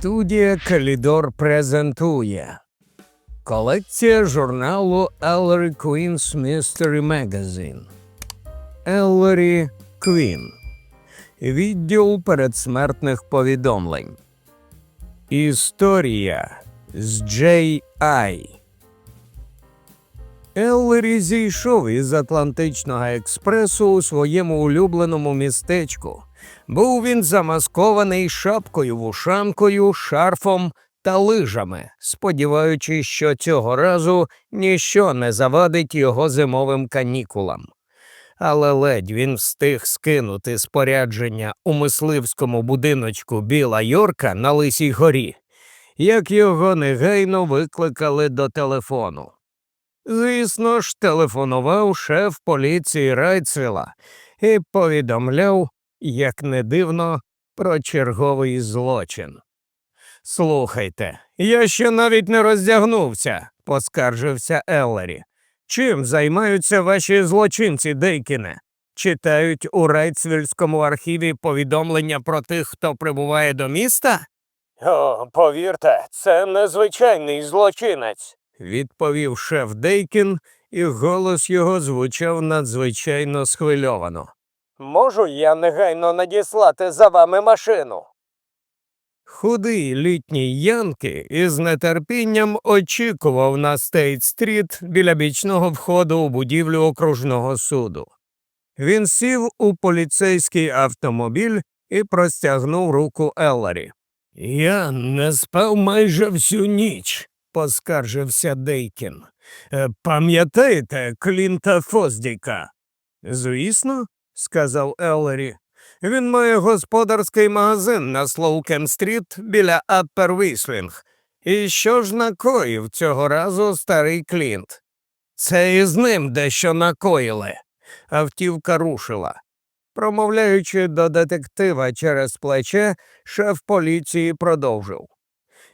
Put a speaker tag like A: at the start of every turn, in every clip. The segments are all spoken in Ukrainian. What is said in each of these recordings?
A: Студія Калідор презентує. Колекція журналу Ellery Queen's Mystery Magazine Ellery Queen Відділ передсмертних повідомлень. Історія з Джей Ай. Еллері зійшов із Атлантичного експресу у своєму улюбленому містечку. Був він замаскований шапкою вушанкою, шарфом та лижами, сподіваючись, що цього разу ніщо не завадить його зимовим канікулам. Але ледь він встиг скинути спорядження у мисливському будиночку Біла Йорка на Лисій горі, як його негайно викликали до телефону. Звісно ж, телефонував шеф поліції Райцела і повідомляв, як не дивно, про черговий злочин. Слухайте, я ще навіть не роздягнувся, поскаржився Еллері. Чим займаються ваші злочинці, Дейкіне? Читають у Райцвільському архіві повідомлення про тих, хто прибуває до міста? О, повірте, це незвичайний злочинець, відповів шеф Дейкін, і голос його звучав надзвичайно схвильовано. Можу я негайно надіслати за вами машину? Худий літній Янки із нетерпінням очікував на Стейт-стріт біля бічного входу у будівлю окружного суду. Він сів у поліцейський автомобіль і простягнув руку Елларі. Я не спав майже всю ніч, поскаржився Дейкін. «Е, Пам'ятаєте Клінта Фоздіка? Звісно, сказав Еллері. Він має господарський магазин на Слоукем-стріт біля Аппер Віслінг. І що ж накоїв цього разу старий Клінт? Це із ним дещо накоїли. Автівка рушила. Промовляючи до детектива через плече, шеф поліції продовжив.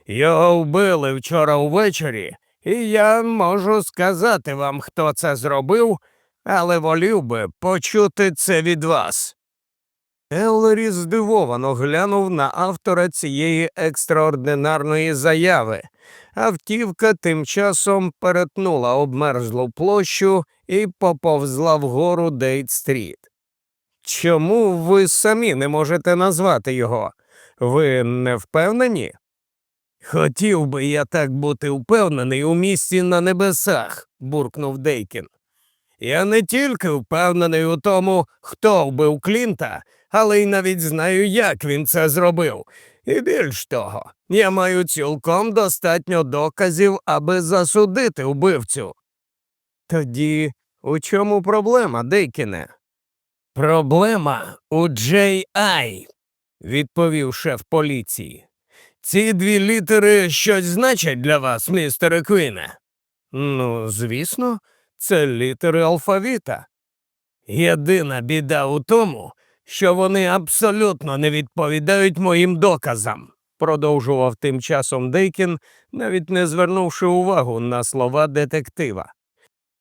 A: Його вбили вчора увечері, і я можу сказати вам, хто це зробив, але волів би почути це від вас. Еллері здивовано глянув на автора цієї екстраординарної заяви. Автівка тим часом перетнула обмерзлу площу і поповзла вгору Дейт-стріт. Чому ви самі не можете назвати його? Ви не впевнені? Хотів би я так бути впевнений у місті на небесах, буркнув Дейкін. Я не тільки впевнений у тому, хто вбив Клінта, але й навіть знаю, як він це зробив. І більш того, я маю цілком достатньо доказів, аби засудити вбивцю. Тоді у чому проблема, Дейкіне? Проблема у Джей Ай, відповів шеф поліції. Ці дві літери щось значать для вас, містере Квіне? Ну, звісно, це літери алфавіта. Єдина біда у тому, що вони абсолютно не відповідають моїм доказам, продовжував тим часом Дейкін, навіть не звернувши увагу на слова детектива.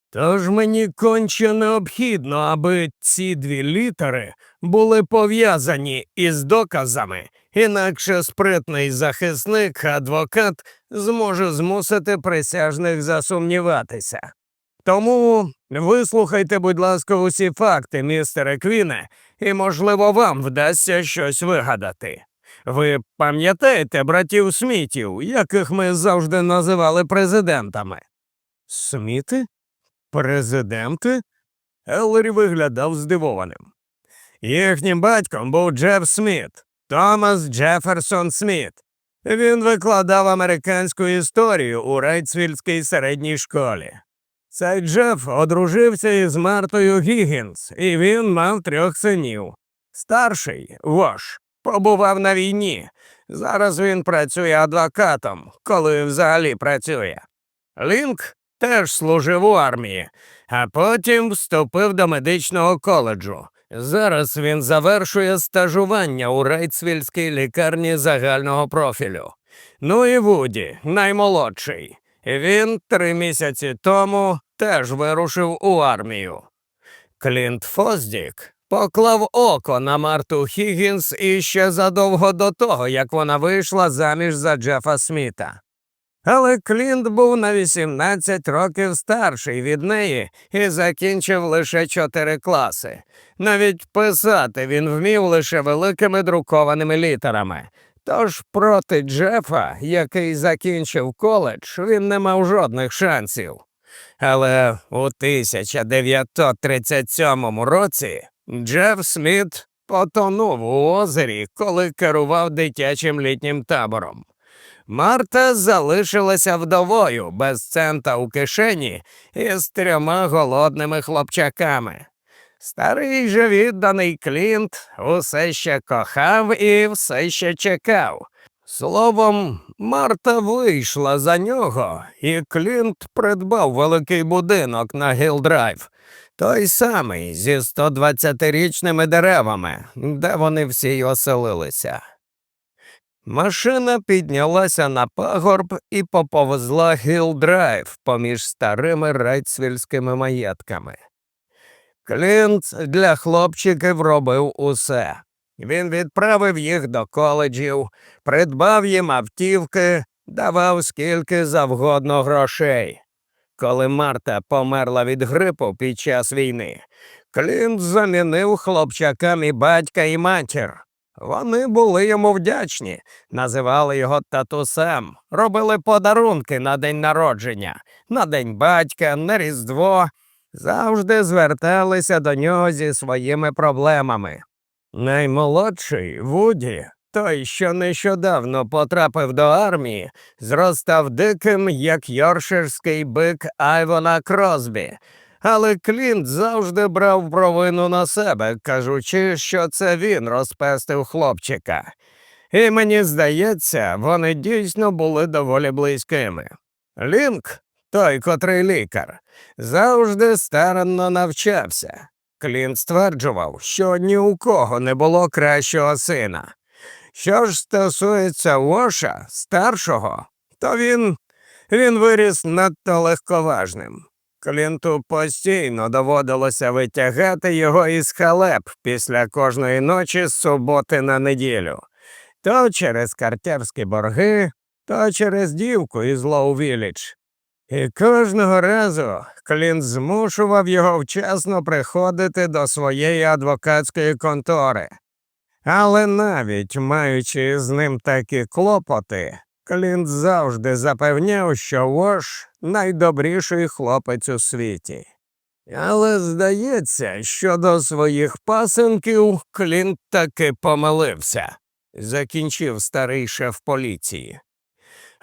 A: Тож мені конче необхідно, аби ці дві літери були пов'язані із доказами, інакше спритний захисник, адвокат зможе змусити присяжних засумніватися. Тому вислухайте, будь ласка, усі факти, містере Квіне, і, можливо, вам вдасться щось вигадати. Ви пам'ятаєте братів Смітів, яких ми завжди називали президентами? Сміти? Президенти? Еллері виглядав здивованим. Їхнім батьком був Джеф Сміт, Томас Джеферсон Сміт. Він викладав американську історію у Райтсвільській середній школі. Цей Джеф одружився із Мартою Гіггінс, і він мав трьох синів. Старший Вош побував на війні. Зараз він працює адвокатом, коли взагалі працює. Лінк теж служив у армії, а потім вступив до медичного коледжу. Зараз він завершує стажування у Райтсвільській лікарні загального профілю. Ну і Вуді, наймолодший. Він три місяці тому теж вирушив у армію. Клінт Фоздік поклав око на Марту Хіггінс іще задовго до того, як вона вийшла заміж за Джефа Сміта. Але Клінт був на 18 років старший від неї і закінчив лише чотири класи. Навіть писати він вмів лише великими друкованими літерами. Тож проти Джефа, який закінчив коледж, він не мав жодних шансів. Але у 1937 році Джеф Сміт потонув у озері, коли керував дитячим літнім табором. Марта залишилася вдовою без цента у кишені і з трьома голодними хлопчаками. Старий же відданий Клінт усе ще кохав і все ще чекав. Словом, Марта вийшла за нього, і Клінт придбав великий будинок на Гілдрайв, той самий зі 120-річними деревами, де вони всі й оселилися. Машина піднялася на пагорб і поповзла Гілдрайв поміж старими райцвільськими маєтками. Клінт для хлопчиків робив усе. Він відправив їх до коледжів, придбав їм автівки, давав скільки завгодно грошей. Коли Марта померла від грипу під час війни, Клінт замінив хлопчакам і батька і матір. Вони були йому вдячні, називали його татусем, робили подарунки на день народження, на день батька, на Різдво, завжди зверталися до нього зі своїми проблемами. Наймолодший Вуді, той, що нещодавно потрапив до армії, зростав диким, як йорширський бик Айвона Кросбі. Але Клінт завжди брав провину на себе, кажучи, що це він розпестив хлопчика. І мені здається, вони дійсно були доволі близькими. Лінк, той, котрий лікар, завжди старанно навчався. Клінт стверджував, що ні у кого не було кращого сина. Що ж стосується Воша, старшого, то він, він виріс надто легковажним. Клінту постійно доводилося витягати його із халеп після кожної ночі з суботи на неділю, то через картярські борги, то через дівку із Лоу-Віллідж. І кожного разу Клінт змушував його вчасно приходити до своєї адвокатської контори. Але навіть маючи з ним такі клопоти, Клінт завжди запевняв, що Вош найдобріший хлопець у світі. Але здається, що до своїх пасенків Клінт таки помилився, закінчив старий шеф поліції.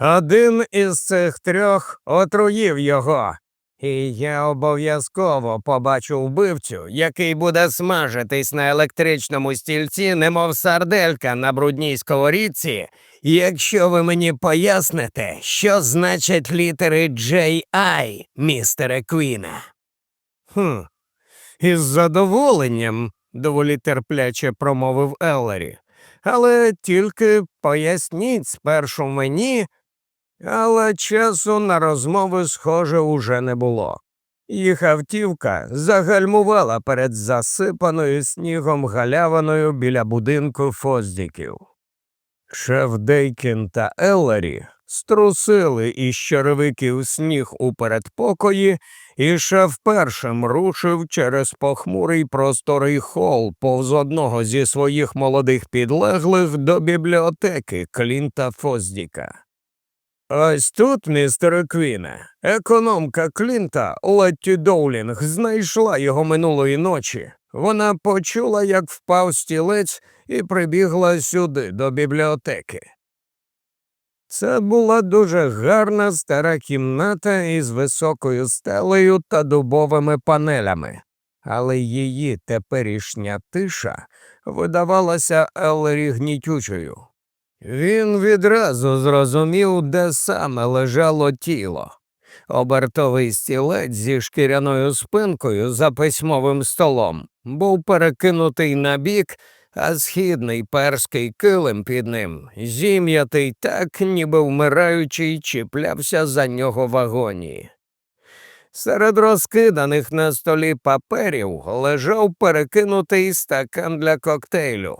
A: Один із цих трьох отруїв його, і я обов'язково побачу вбивцю, який буде смажитись на електричному стільці, немов сарделька на брудній сковорідці, якщо ви мені поясните, що значать літери J.I., містере Квіна. Хм, із задоволенням, доволі терпляче промовив Еллері. Але тільки поясніть спершу мені, але часу на розмови, схоже, уже не було. Їх автівка загальмувала перед засипаною снігом галявиною біля будинку Фоздіків. Шеф Дейкін та Еллері струсили із черевиків сніг у передпокої, і шеф першим рушив через похмурий просторий хол повз одного зі своїх молодих підлеглих до бібліотеки Клінта Фоздіка. Ось тут, містере Квіне, економка Клінта Летті Доулінг знайшла його минулої ночі. Вона почула, як впав стілець, і прибігла сюди, до бібліотеки. Це була дуже гарна стара кімната із високою стелею та дубовими панелями, але її теперішня тиша видавалася Елері гнітючою. Він відразу зрозумів, де саме лежало тіло. Обертовий стілець зі шкіряною спинкою за письмовим столом був перекинутий на бік, а східний перський килим під ним, зім'ятий так, ніби вмираючий, чіплявся за нього в агонії. Серед розкиданих на столі паперів лежав перекинутий стакан для коктейлю.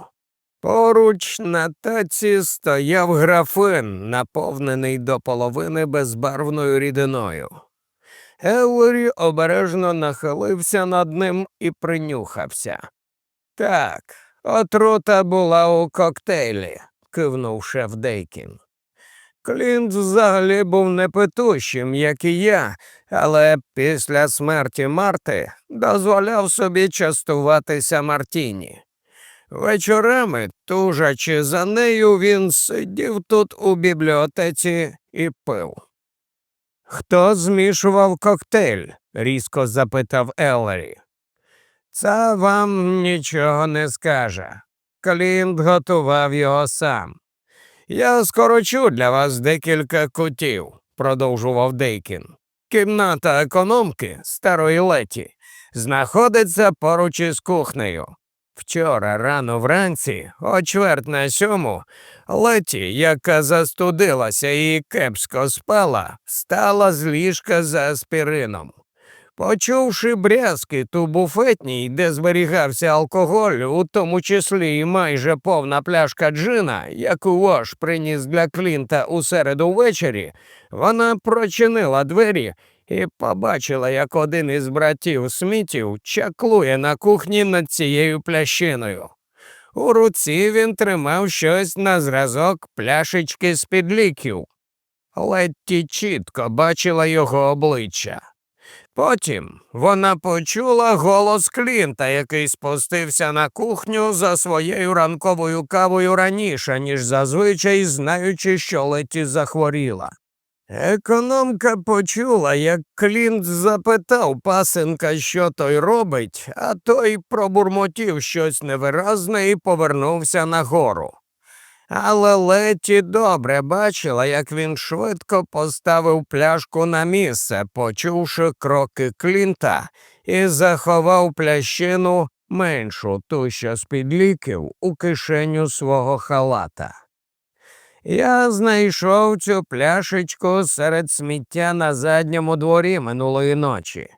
A: Поруч на таці стояв графин, наповнений до половини безбарвною рідиною. Еллері обережно нахилився над ним і принюхався. Так, отрута була у коктейлі, кивнув шеф Дейкін. Клінт взагалі був непитущим, як і я, але після смерті Марти дозволяв собі частуватися Мартіні. Вечорами, тужачи за нею, він сидів тут у бібліотеці і пив. Хто змішував коктейль? різко запитав Еллері. Це вам нічого не скаже. Клінт готував його сам. Я скорочу для вас декілька кутів, продовжував Дейкін. Кімната економки старої леті знаходиться поруч із кухнею. Вчора рано вранці, о чверть на сьому, Леті, яка застудилася і кепсько спала, стала з ліжка за аспірином. Почувши брязкіт у буфетній, де зберігався алкоголь, у тому числі і майже повна пляшка джина, яку Вош приніс для Клінта у середу ввечері, вона прочинила двері і побачила, як один із братів Смітів чаклує на кухні над цією плящиною. У руці він тримав щось на зразок пляшечки з-під ліків. Летті чітко бачила його обличчя. Потім вона почула голос Клінта, який спустився на кухню за своєю ранковою кавою раніше, ніж зазвичай, знаючи, що Летті захворіла. Економка почула, як Клінт запитав пасенка, що той робить, а той пробурмотів щось невиразне і повернувся нагору. Але Леті добре бачила, як він швидко поставив пляшку на місце, почувши кроки Клінта, і заховав плящину меншу ту, що з-під ліків, у кишеню свого халата. Я знайшов цю пляшечку серед сміття на задньому дворі минулої ночі.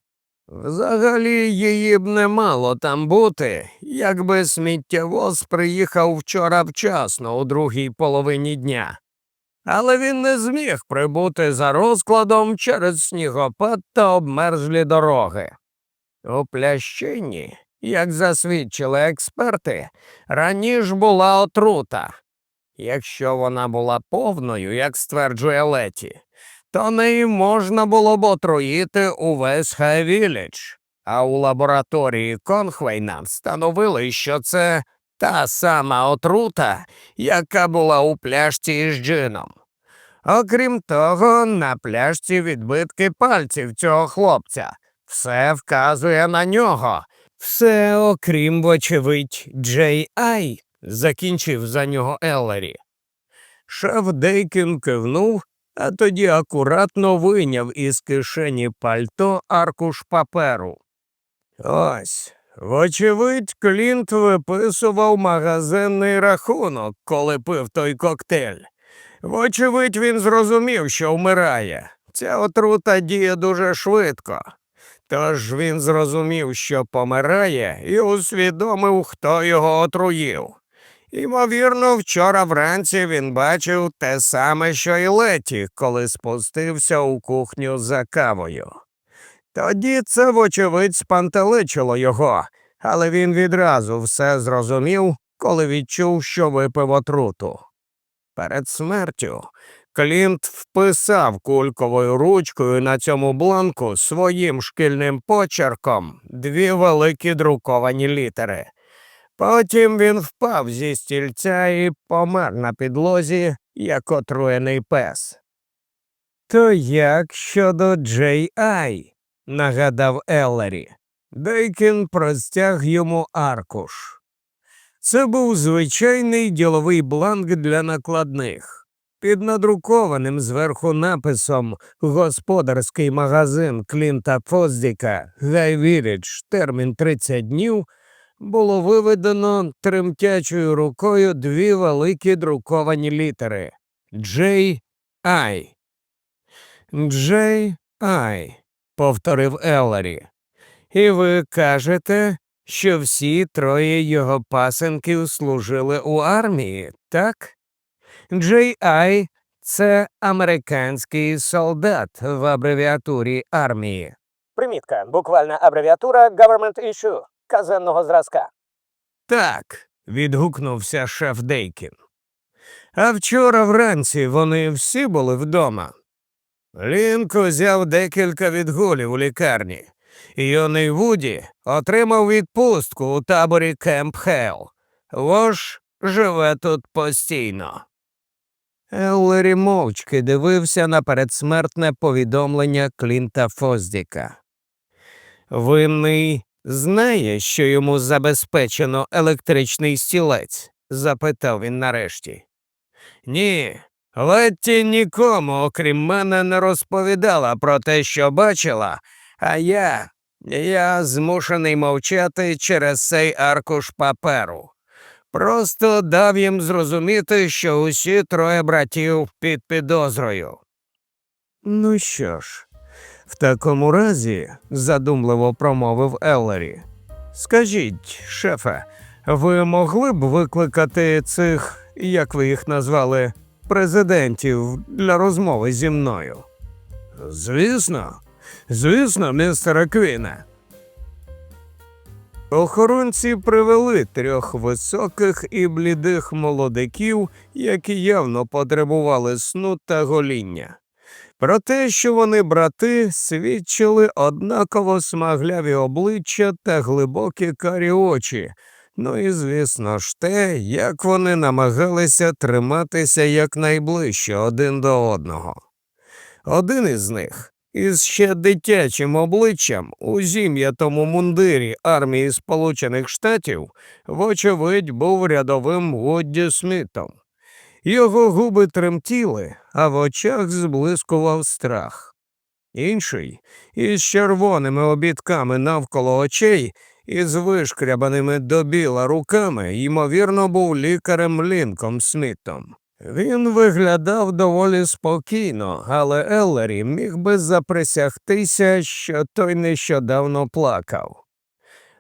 A: Взагалі її б не мало там бути, якби сміттєвоз приїхав вчора вчасно у другій половині дня. Але він не зміг прибути за розкладом через снігопад та обмерзлі дороги. У плящині, як засвідчили експерти, раніше була отрута. Якщо вона була повною, як стверджує Леті, то неї можна було б отруїти увесь Хайвілідж. А у лабораторії Конхвейна встановили, що це та сама отрута, яка була у пляшці із джином. Окрім того, на пляшці відбитки пальців цього хлопця. Все вказує на нього. Все, окрім, вочевидь, Джей Ай, закінчив за нього Еллері. Шеф Дейкін кивнув, а тоді акуратно вийняв із кишені пальто аркуш паперу. Ось, вочевидь, Клінт виписував магазинний рахунок, коли пив той коктейль. Вочевидь, він зрозумів, що вмирає. Ця отрута діє дуже швидко. Тож він зрозумів, що помирає, і усвідомив, хто його отруїв. Ймовірно, вчора вранці він бачив те саме, що й Леті, коли спустився у кухню за кавою. Тоді це, вочевидь, спантеличило його, але він відразу все зрозумів, коли відчув, що випив отруту. Перед смертю Клінт вписав кульковою ручкою на цьому бланку своїм шкільним почерком дві великі друковані літери. Потім він впав зі стільця і помер на підлозі, як отруєний пес. То як щодо Джей Ай? нагадав Еллері. Дейкін простяг йому аркуш. Це був звичайний діловий бланк для накладних. Під надрукованим зверху написом Господарський магазин Клінта Фоздіка Гайвірідж термін 30 днів було виведено тремтячою рукою дві великі друковані літери Джей Ай. Джей Ай. повторив Елларі. І ви кажете, що всі троє його пасенків служили у армії, так? Джей Ай це американський солдат в абревіатурі армії.
B: Примітка. Буквальна абревіатура Government Issue казенного зразка.
A: Так, відгукнувся шеф Дейкін. А вчора вранці вони всі були вдома. Лінк узяв декілька відгулів у лікарні. Йоний Вуді отримав відпустку у таборі Кемп Хелл. Вож живе тут постійно. Еллері мовчки дивився на передсмертне повідомлення Клінта Фоздіка. Винний знає, що йому забезпечено електричний стілець? запитав він нарешті. Ні, Летті нікому, окрім мене, не розповідала про те, що бачила, а я. Я змушений мовчати через цей аркуш паперу. Просто дав їм зрозуміти, що усі троє братів під підозрою. Ну що ж, в такому разі, задумливо промовив Еллері. Скажіть, шефе, ви могли б викликати цих, як ви їх назвали, президентів для розмови зі мною? Звісно, звісно, містере Квіне. Охоронці привели трьох високих і блідих молодиків, які явно потребували сну та гоління. Про те, що вони брати, свідчили однаково смагляві обличчя та глибокі карі очі. Ну і звісно ж те, як вони намагалися триматися якнайближче один до одного. Один із них із ще дитячим обличчям у зім'ятому мундирі армії Сполучених Штатів, вочевидь, був рядовим Вудді Смітом. Його губи тремтіли, а в очах зблискував страх. Інший, із червоними обідками навколо очей і з вишкрябаними до біла руками, ймовірно, був лікарем Лінком Смітом. Він виглядав доволі спокійно, але Еллері міг би заприсягтися, що той нещодавно плакав.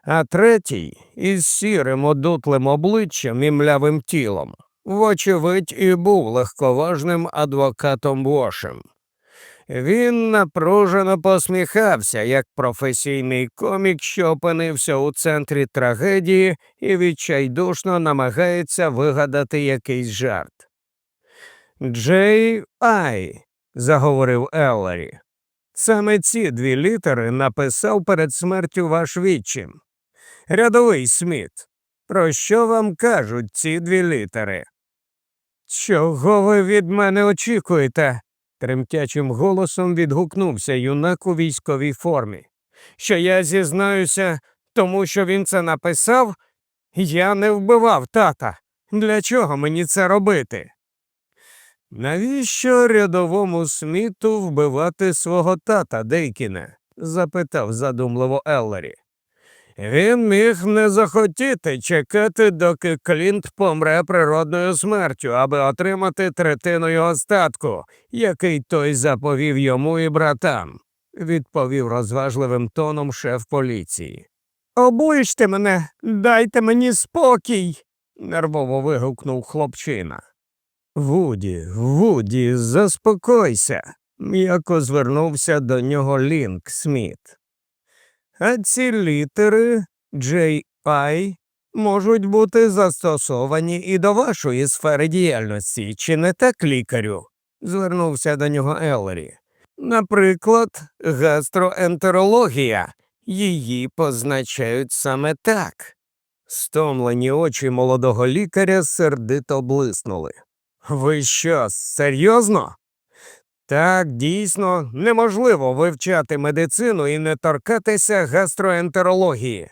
A: А третій, із сірим одутлим обличчям і млявим тілом, вочевидь, і був легковажним адвокатом Вошем. Він напружено посміхався, як професійний комік, що опинився у центрі трагедії і відчайдушно намагається вигадати якийсь жарт. Джей Ай, заговорив Елларі. Саме ці дві літери написав перед смертю ваш відчим. Рядовий Сміт. Про що вам кажуть ці дві літери? Чого ви від мене очікуєте? тремтячим голосом відгукнувся юнак у військовій формі. Що я зізнаюся, тому що він це написав? Я не вбивав тата. Для чого мені це робити? Навіщо рядовому сміту вбивати свого тата Дейкіне? запитав задумливо Еллері. Він міг не захотіти чекати, доки Клінт помре природною смертю, аби отримати третину його статку, який той заповів йому і братам, відповів розважливим тоном шеф поліції. Оближте мене, дайте мені спокій, нервово вигукнув хлопчина. Вуді, Вуді, заспокойся, м'яко звернувся до нього Лінк Сміт. А ці літери J.I. можуть бути застосовані і до вашої сфери діяльності, чи не так, лікарю? звернувся до нього Еллері. Наприклад, гастроентерологія. Її позначають саме так. Стомлені очі молодого лікаря сердито блиснули. Ви що, серйозно? Так, дійсно, неможливо вивчати медицину і не торкатися гастроентерології.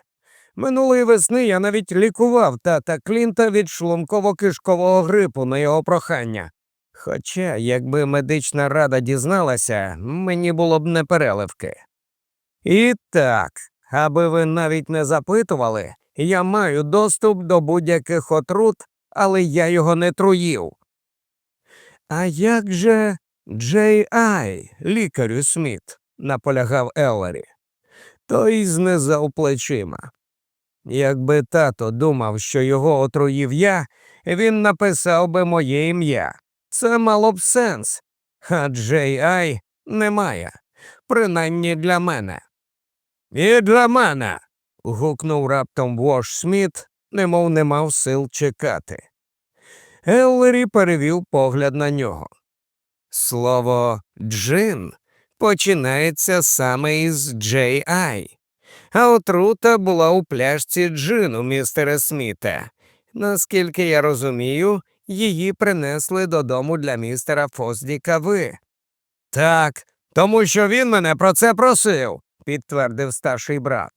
A: Минулої весни я навіть лікував тата Клінта від шлунково-кишкового грипу на його прохання. Хоча, якби медична рада дізналася, мені було б непереливки. І так, аби ви навіть не запитували, я маю доступ до будь-яких отрут, але я його не труїв. А як же Джей Ай, лікарю Сміт? наполягав Еллері. Той знизав плечима. Якби тато думав, що його отруїв я, він написав би моє ім'я. Це мало б сенс. А Джей Ай немає, принаймні для мене. І для мене. гукнув раптом Вош Сміт, немов не мав сил чекати. Еллері перевів погляд на нього. Слово джин починається саме із Джей Ай. А отрута була у пляшці джину, містере Сміте. Наскільки я розумію, її принесли додому для містера Фоздіка ви. Так, тому що він мене про це просив, підтвердив старший брат.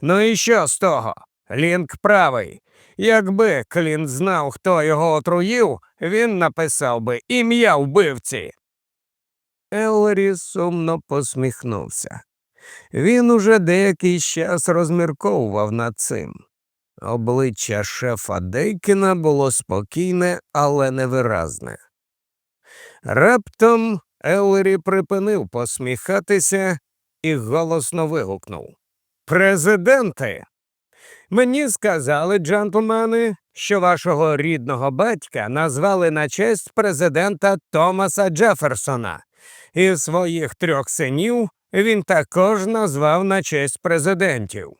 A: Ну і що з того? Лінк правий. Якби Клінт знав, хто його отруїв, він написав би ім'я вбивці. Еллері сумно посміхнувся. Він уже деякий час розмірковував над цим. Обличчя шефа Дейкіна було спокійне, але невиразне. Раптом Еллері припинив посміхатися і голосно вигукнув Президенти! Мені сказали, джентльмени, що вашого рідного батька назвали на честь президента Томаса Джеферсона, і своїх трьох синів він також назвав на честь президентів.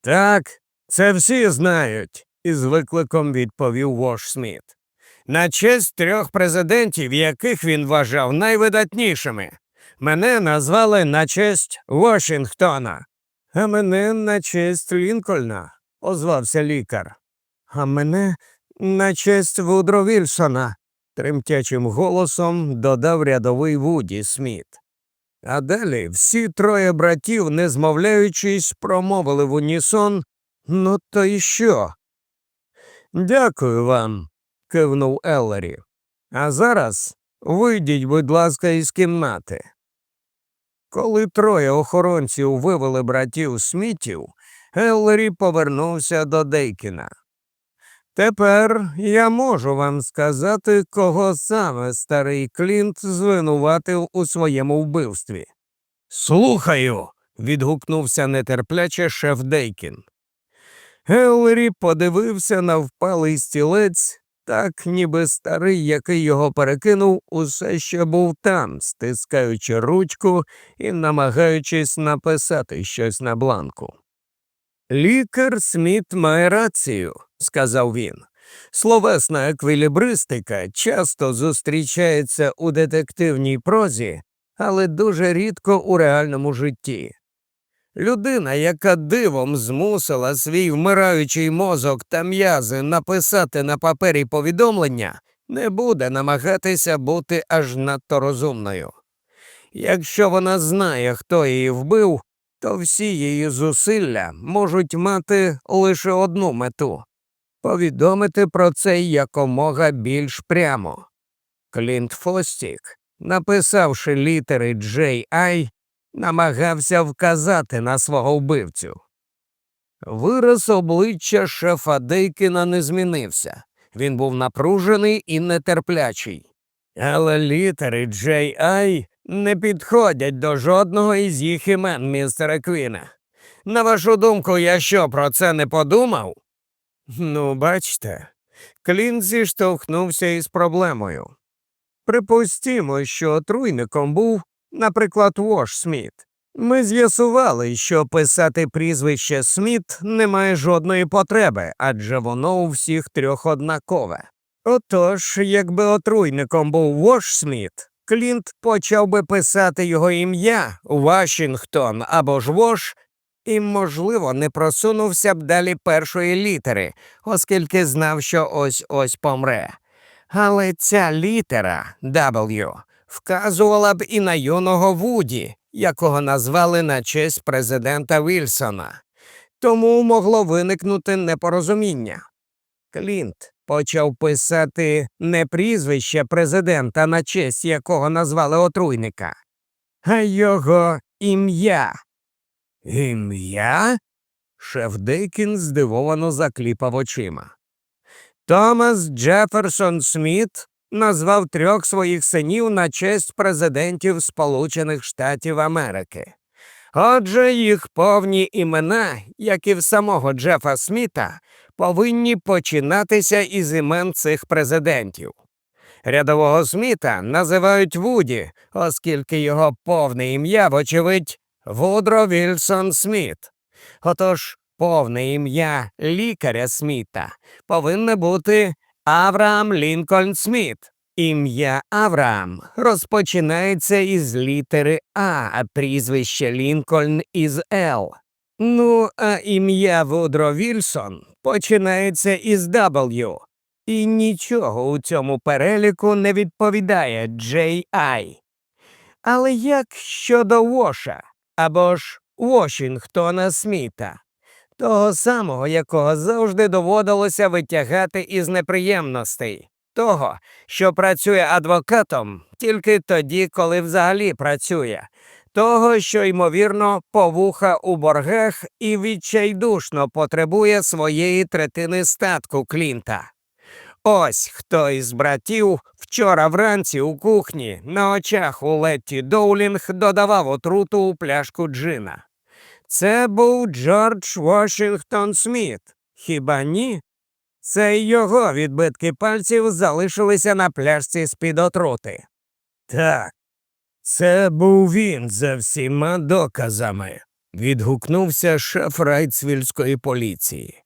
A: Так, це всі знають, із викликом відповів Вош Сміт. На честь трьох президентів, яких він вважав найвидатнішими. Мене назвали на честь Вашингтона, а мене на честь Лінкольна, озвався лікар. А мене на честь Вудро Вільсона, тремтячим голосом додав рядовий Вуді Сміт. А далі всі троє братів, не змовляючись, промовили в унісон Ну, то й що? Дякую вам, кивнув Еллері. А зараз вийдіть, будь ласка, із кімнати. Коли троє охоронців вивели братів Смітів, Еллері повернувся до Дейкіна. Тепер я можу вам сказати, кого саме старий Клінт звинуватив у своєму вбивстві. Слухаю. відгукнувся нетерпляче шеф Дейкін. Еллері подивився на впалий стілець, так ніби старий, який його перекинув, усе ще був там, стискаючи ручку і намагаючись написати щось на бланку. Лікар Сміт має рацію, сказав він. Словесна еквілібристика часто зустрічається у детективній прозі, але дуже рідко у реальному житті. Людина, яка дивом змусила свій вмираючий мозок та м'язи написати на папері повідомлення, не буде намагатися бути аж надто розумною. Якщо вона знає, хто її вбив, то всі її зусилля можуть мати лише одну мету повідомити про це якомога більш прямо. Клінт Фостік, написавши літери J.I., намагався вказати на свого вбивцю. Вираз обличчя шефа Дейкіна не змінився. Він був напружений і нетерплячий. Але літери J.I. не підходять до жодного із їх імен, містере Квіна. На вашу думку, я що про це не подумав? Ну, бачте, Клін зіштовхнувся із проблемою. Припустімо, що отруйником був, наприклад, Вош Сміт. Ми з'ясували, що писати прізвище Сміт немає жодної потреби, адже воно у всіх трьох однакове. Отож, якби отруйником був Вош Сміт, Клінт почав би писати його ім'я Вашингтон або ж Вош, і, можливо, не просунувся б далі першої літери, оскільки знав, що ось ось помре. Але ця літера W вказувала б і на юного Вуді, якого назвали на честь президента Вільсона. Тому могло виникнути непорозуміння. Клінт почав писати не прізвище президента, на честь якого назвали отруйника, а його ім'я. Ім'я? Шеф Дейкін здивовано закліпав очима. Томас Джеферсон Сміт назвав трьох своїх синів на честь президентів Сполучених Штатів Америки. Отже, їх повні імена, як і в самого Джефа Сміта, повинні починатися із імен цих президентів. Рядового Сміта називають Вуді, оскільки його повне ім'я, вочевидь, Вудро Вільсон Сміт. Отож, повне ім'я лікаря Сміта повинне бути Авраам Лінкольн Сміт. Ім'я Авраам розпочинається із літери А, а прізвище Лінкольн із Л. Ну, а ім'я Вудро Вільсон починається із W. І нічого у цьому переліку не відповідає J.I. Але як щодо Воша або ж Вошінгтона Сміта, того самого, якого завжди доводилося витягати із неприємностей, того, що працює адвокатом тільки тоді, коли взагалі працює, того, що, ймовірно, повуха у боргах і відчайдушно потребує своєї третини статку Клінта. Ось хто із братів вчора вранці у кухні на очах у Летті Доулінг додавав отруту у пляшку джина. Це був Джордж Вашингтон Сміт. Хіба ні? Це його відбитки пальців залишилися на пляшці з-під отрути. Так, це був він за всіма доказами, відгукнувся шеф райцвільської поліції.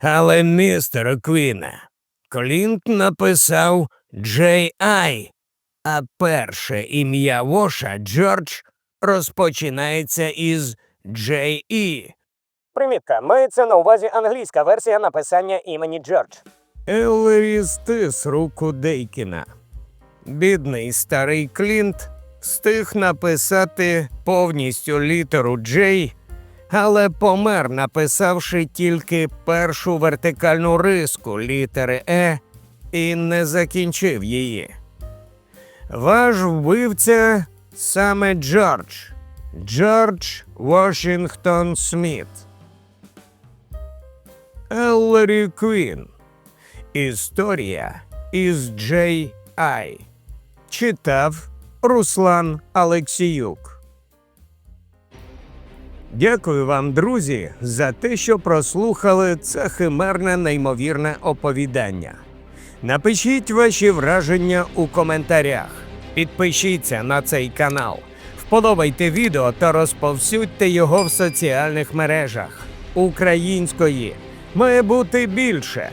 A: Але, містер Квіне, Клінт написав J.I., а перше ім'я Воша Джордж розпочинається із J.E.
B: Примітка. Мається на увазі англійська версія написання імені Джордж.
A: Еллері стис руку Дейкіна. Бідний старий Клінт встиг написати повністю літеру J, але помер, написавши тільки першу вертикальну риску літери Е і не закінчив її. Ваш вбивця саме Джордж. Джордж Вашингтон Сміт. Еллері Квін. Історія із Джей Ай. Читав Руслан Алексіюк. Дякую вам, друзі, за те, що прослухали це химерне неймовірне оповідання. Напишіть ваші враження у коментарях. Підпишіться на цей канал, вподобайте відео та розповсюдьте його в соціальних мережах. Української має бути більше.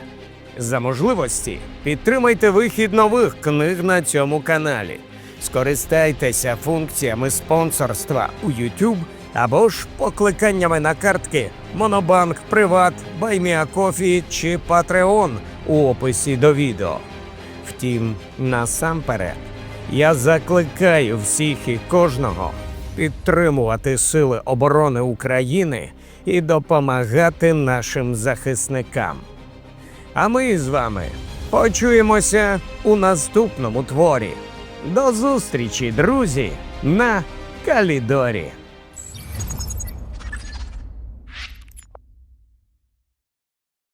A: За можливості підтримайте вихід нових книг на цьому каналі. Скористайтеся функціями спонсорства у YouTube або ж покликаннями на картки Монобанк, Приват, Байміакофі чи Patreon у описі до відео. Втім, насамперед, я закликаю всіх і кожного підтримувати Сили оборони України і допомагати нашим захисникам. А ми з вами почуємося у наступному творі. До зустрічі, друзі, на Калідорі.